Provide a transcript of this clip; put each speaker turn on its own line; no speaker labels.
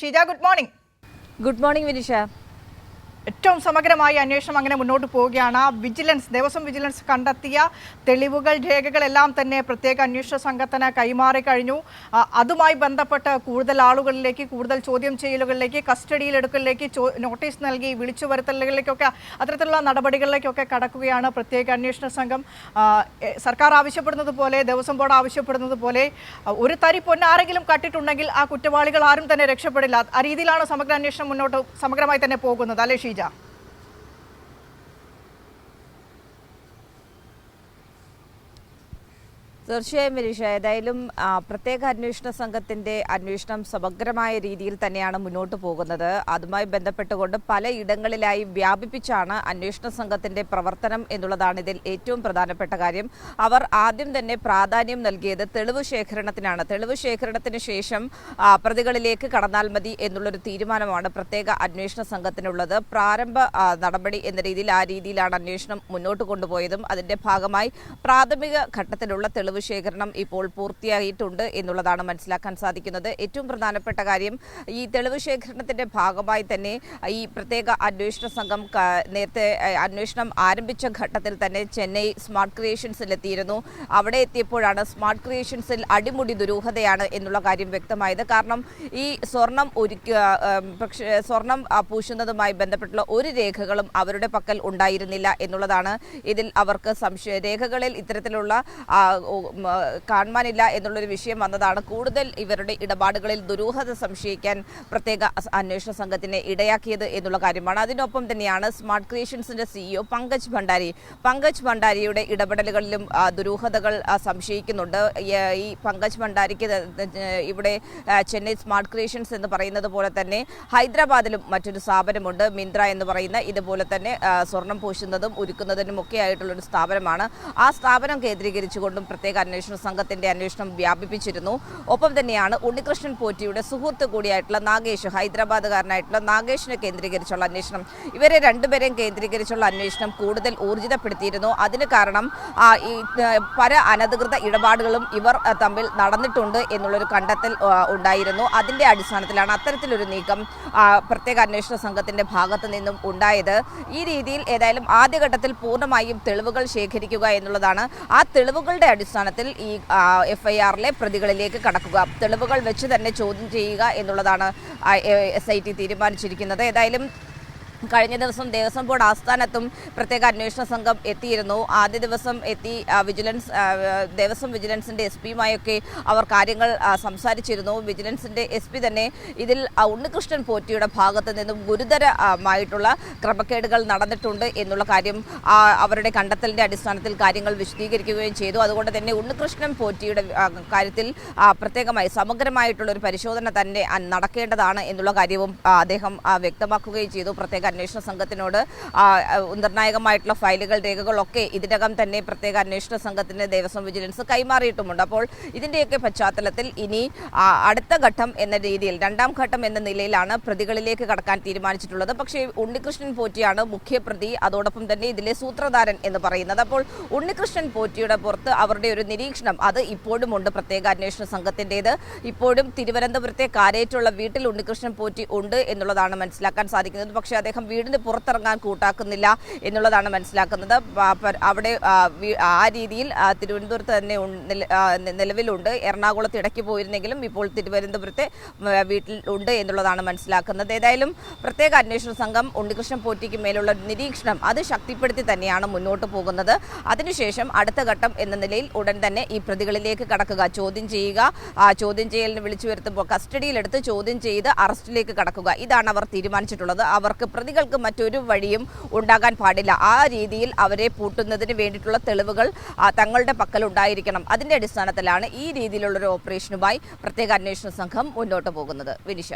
Sheeja good morning.
Good morning Vinisha.
ഏറ്റവും സമഗ്രമായ അന്വേഷണം അങ്ങനെ മുന്നോട്ട് പോവുകയാണ്. വിജിലൻസ് ദേവസ്വം വിജിലൻസ് കണ്ടെത്തിയ തെളിവുകൾ രേഖകളെല്ലാം തന്നെ പ്രത്യേക അന്വേഷണ സംഘത്തിന് കൈമാറി കഴിഞ്ഞു. അതുമായി ബന്ധപ്പെട്ട് കൂടുതൽ ആളുകളിലേക്ക് കൂടുതൽ ചോദ്യം ചെയ്യലുകളിലേക്ക് കസ്റ്റഡിയിലെടുക്കലിലേക്ക് നോട്ടീസ് നൽകി വിളിച്ചു വരുത്തലുകളിലേക്കൊക്കെ അത്തരത്തിലുള്ള നടപടികളിലേക്കൊക്കെ കടക്കുകയാണ് പ്രത്യേക അന്വേഷണ സംഘം. സർക്കാർ ആവശ്യപ്പെടുന്നത് പോലെ ദേവസ്വം ബോർഡ് ആവശ്യപ്പെടുന്നത് പോലെ ഒരു തരി പൊന്നാരെങ്കിലും കട്ടിട്ടുണ്ടെങ്കിൽ ആ കുറ്റവാളികൾ ആരും തന്നെ രക്ഷപ്പെടില്ല. ആ രീതിയിലാണ് സമഗ്ര അന്വേഷണം മുന്നോട്ട് സമഗ്രമായി തന്നെ പോകുന്നത്. അല്ലേ ഷീജ?
തീർച്ചയായും വിനിഷ ഏതായാലും പ്രത്യേക അന്വേഷണ സംഘത്തിന്റെ അന്വേഷണം സമഗ്രമായ രീതിയിൽ തന്നെയാണ് മുന്നോട്ട് പോകുന്നത്. അതുമായി ബന്ധപ്പെട്ടുകൊണ്ട് പലയിടങ്ങളിലായി വ്യാപിപ്പിച്ചാണ് അന്വേഷണ സംഘത്തിന്റെ പ്രവർത്തനം എന്നുള്ളതാണ് ഇതിൽ ഏറ്റവും പ്രധാനപ്പെട്ട കാര്യം. അവർ ആദ്യം തന്നെ പ്രാധാന്യം നൽകിയത് തെളിവ് ശേഖരണത്തിനാണ്. തെളിവ് ശേഖരണത്തിന് ശേഷം പ്രതികളിലേക്ക് കടന്നാൽ മതി എന്നുള്ളൊരു തീരുമാനമാണ് പ്രത്യേക അന്വേഷണ സംഘത്തിനുള്ളത്. പ്രാരംഭ നടപടി എന്ന രീതിയിൽ ആ രീതിയിലാണ് അന്വേഷണം മുന്നോട്ട് കൊണ്ടുപോയതും. അതിന്റെ ഭാഗമായി പ്രാഥമിക ഘട്ടത്തിലുള്ള തെളിവ് ശേഖരണം ഇപ്പോൾ പൂർത്തിയായിട്ടുണ്ട് എന്നുള്ളതാണ് മനസ്സിലാക്കാൻ സാധിക്കുന്നത്. ഏറ്റവും പ്രധാനപ്പെട്ട കാര്യം ഈ തെളിവ് ശേഖരണത്തിന്റെ ഭാഗമായി തന്നെ ഈ പ്രത്യേക അന്വേഷണ സംഘം നേരത്തെ അന്വേഷണം ആരംഭിച്ച ഘട്ടത്തിൽ തന്നെ ചെന്നൈ സ്മാർട്ട് ക്രിയേഷൻസിൽ എത്തിയിരുന്നു അവിടെ എത്തിയപ്പോഴാണ് സ്മാർട്ട് ക്രിയേഷൻസിൽ അടിമുടി ദുരൂഹതയാണ് എന്നുള്ള കാര്യം വ്യക്തമായത്. കാരണം ഈ സ്വർണം ഒരുക്കുക പക്ഷേ സ്വർണം പൂശുന്നതുമായി ബന്ധപ്പെട്ടുള്ള ഒരു രേഖകളും അവരുടെ പക്കൽ ഉണ്ടായിരുന്നില്ല എന്നുള്ളതാണ് ഇതിൽ അവർക്ക് സംശയ. രേഖകളിൽ ഇത്തരത്തിലുള്ള കാണുവാനില്ല എന്നുള്ളൊരു വിഷയം വന്നതാണ്. കൂടുതൽ ഇവരുടെ ഇടപാടുകളിൽ ദുരൂഹത സംശയിക്കാൻ പ്രത്യേക അന്വേഷണ സംഘത്തിനെ ഇടയാക്കിയത് എന്നുള്ള കാര്യമാണ്. അതിനൊപ്പം തന്നെയാണ് സ്മാർട്ട് ക്രിയേഷൻസിന്റെ സിഇഒ പങ്കജ് ഭണ്ഡാരി. പങ്കജ് ഭണ്ഡാരിയുടെ ഇടപെടലുകളിലും ദുരൂഹതകൾ സംശയിക്കുന്നുണ്ട്. ഈ- പങ്കജ് ഭണ്ഡാരിക്ക് ഇവിടെ ചെന്നൈ സ്മാർട്ട് ക്രിയേഷൻസ് എന്ന് പറയുന്നത് പോലെ തന്നെ ഹൈദരാബാദിലും മറ്റൊരു സ്ഥാപനമുണ്ട് മിന്ത്ര എന്ന് പറയുന്ന. ഇതുപോലെ തന്നെ സ്വർണം പൂശുന്നതും ഒരുക്കുന്നതിനും ഒക്കെ ആയിട്ടുള്ളൊരു സ്ഥാപനമാണ്. ആ സ്ഥാപനം കേന്ദ്രീകരിച്ചുകൊണ്ടും പ്രത്യേക അന്വേഷണ സംഘത്തിന്റെ അന്വേഷണം വ്യാപിപ്പിച്ചിരുന്നു. ഒപ്പം തന്നെയാണ് ഉണ്ണികൃഷ്ണൻ പോറ്റിയുടെ സുഹൃത്ത് കൂടിയായിട്ടുള്ള നാഗേഷ് ഹൈദരാബാദുകാരനായിട്ടുള്ള നാഗേഷിനെ കേന്ദ്രീകരിച്ചുള്ള അന്വേഷണം. ഇവരെ രണ്ടുപേരെയും കേന്ദ്രീകരിച്ചുള്ള അന്വേഷണം കൂടുതൽ ഊർജിതപ്പെടുത്തിയിരുന്നു. അതിന് കാരണം പല അനധികൃത ഇടപാടുകളും ഇവർ തമ്മിൽ നടന്നിട്ടുണ്ട് എന്നുള്ളൊരു കണ്ടെത്തൽ ഉണ്ടായിരുന്നു. അതിന്റെ അടിസ്ഥാനത്തിലാണ് അത്തരത്തിലൊരു നീക്കം പ്രത്യേക അന്വേഷണ സംഘത്തിന്റെ ഭാഗത്തു നിന്നും ഉണ്ടായത്. ഈ രീതിയിൽ ഏതായാലും ആദ്യഘട്ടത്തിൽ പൂർണമായും തെളിവുകൾ ശേഖരിക്കുക എന്നുള്ളതാണ്. ആ തെളിവുകളുടെ അടിസ്ഥാനത്തിൽ ഈ എഫ് ഐ ആറിലെ പ്രതികളിലേക്ക് കടക്കുക. തെളിവുകൾ വെച്ച് തന്നെ ചോദ്യം ചെയ്യുക എന്നുള്ളതാണ് എസ് ഐ ടി തീരുമാനിച്ചിരിക്കുന്നത്. ഏതായാലും കഴിഞ്ഞ ദിവസം ദേവസ്വം ബോർഡ് ആസ്ഥാനത്തും പ്രത്യേക അന്വേഷണ സംഘം എത്തിയിരുന്നു. ആദ്യ ദിവസം എത്തി വിജിലൻസ് ദേവസ്വം വിജിലൻസിന്റെ എസ് പിയുമായൊക്കെ അവർ കാര്യങ്ങൾ സംസാരിച്ചിരുന്നു. വിജിലൻസിന്റെ എസ് പി തന്നെ ഇതിൽ ഉണ്ണികൃഷ്ണൻ പോറ്റിയുടെ ഭാഗത്ത് നിന്നും ഗുരുതരമായിട്ടുള്ള ക്രമക്കേടുകൾ നടന്നിട്ടുണ്ട് എന്നുള്ള കാര്യം അവരുടെ കണ്ടെത്തലിന്റെ അടിസ്ഥാനത്തിൽ കാര്യങ്ങൾ വിശദീകരിക്കുകയും ചെയ്തു. അതുകൊണ്ട് തന്നെ ഉണ്ണികൃഷ്ണൻ പോറ്റിയുടെ കാര്യത്തിൽ പ്രത്യേകമായി സമഗ്രമായിട്ടുള്ള ഒരു പരിശോധന തന്നെ നടക്കേണ്ടതാണ് എന്നുള്ള കാര്യവും അദ്ദേഹം വ്യക്തമാക്കുകയും ചെയ്തു. പ്രത്യേക അന്വേഷണ സംഘത്തിനോട് നിർണായകമായിട്ടുള്ള ഫയലുകൾ രേഖകളൊക്കെ ഇതിനകം തന്നെ പ്രത്യേക അന്വേഷണ സംഘത്തിന് ദേവസ്വം വിജിലൻസ് കൈമാറിയിട്ടുമുണ്ട്. അപ്പോൾ ഇതിന്റെയൊക്കെ പശ്ചാത്തലത്തിൽ ഇനി അടുത്ത ഘട്ടം എന്ന രീതിയിൽ രണ്ടാം ഘട്ടം എന്ന നിലയിലാണ് പ്രതികളിലേക്ക് കടക്കാൻ തീരുമാനിച്ചിട്ടുള്ളത്. പക്ഷേ ഉണ്ണികൃഷ്ണൻ പോറ്റിയാണ് മുഖ്യപ്രതി അതോടൊപ്പം തന്നെ ഇതിലെ സൂത്രധാരൻ എന്ന് പറയുന്നത്. അപ്പോൾ ഉണ്ണികൃഷ്ണൻ പോറ്റിയുടെ പുറത്ത് അവരുടെ ഒരു നിരീക്ഷണം അത് ഇപ്പോഴും ഉണ്ട് പ്രത്യേക അന്വേഷണ സംഘത്തിന്റെത് ഇപ്പോഴും തിരുവനന്തപുരത്തെ കാരേറ്റുള്ള വീട്ടിൽ ഉണ്ണികൃഷ്ണൻ പോറ്റി ഉണ്ട് എന്നുള്ളതാണ് മനസ്സിലാക്കാൻ സാധിക്കുന്നത്. പക്ഷേ അദ്ദേഹം വീടിന് പുറത്തിറങ്ങാൻ കൂട്ടാക്കുന്നില്ല എന്നുള്ളതാണ് മനസ്സിലാക്കുന്നത്. അവിടെ ആ, രീതിയിൽ തിരുവനന്തപുരത്ത് തന്നെ നിലവിലുണ്ട്. എറണാകുളത്ത് ഇടയ്ക്ക് പോയിരുന്നെങ്കിലും ഇപ്പോൾ തിരുവനന്തപുരത്തെ വീട്ടിൽ ഉണ്ട് എന്നുള്ളതാണ് മനസ്സിലാക്കുന്നത്. ഏതായാലും പ്രത്യേക അന്വേഷണ സംഘം ഉണ്ണികൃഷ്ണൻ പോറ്റിക്ക് മേലുള്ള നിരീക്ഷണം അത് ശക്തിപ്പെടുത്തി തന്നെയാണ് മുന്നോട്ട് പോകുന്നത്. അതിനുശേഷം അടുത്ത ഘട്ടം എന്ന നിലയിൽ ഉടൻ തന്നെ ഈ പ്രതികളിലേക്ക് കടക്കുക. ചോദ്യം ചെയ്യുക. ചോദ്യം ചെയ്യലിന് വിളിച്ചു വരുത്തുമ്പോൾ കസ്റ്റഡിയിലെടുത്ത് ചോദ്യം ചെയ്ത് അറസ്റ്റിലേക്ക് കടക്കുക. ഇതാണ് അവർ തീരുമാനിച്ചിട്ടുള്ളത്. അവർക്ക് പ്രതികൾക്ക് മറ്റൊരു വഴിയും ഉണ്ടാകാൻ പാടില്ല. ആ രീതിയിൽ അവരെ പൂട്ടുന്നതിന് വേണ്ടിയിട്ടുള്ള തെളിവുകൾ തങ്ങളുടെ പക്കൽ ഉണ്ടായിരിക്കണം. അതിന്റെ അടിസ്ഥാനത്തിലാണ് ഈ രീതിയിലുള്ള ഒരു ഓപ്പറേഷനുമായി പ്രത്യേക അന്വേഷണ സംഘം മുന്നോട്ട് പോകുന്നത്. വിനിഷ.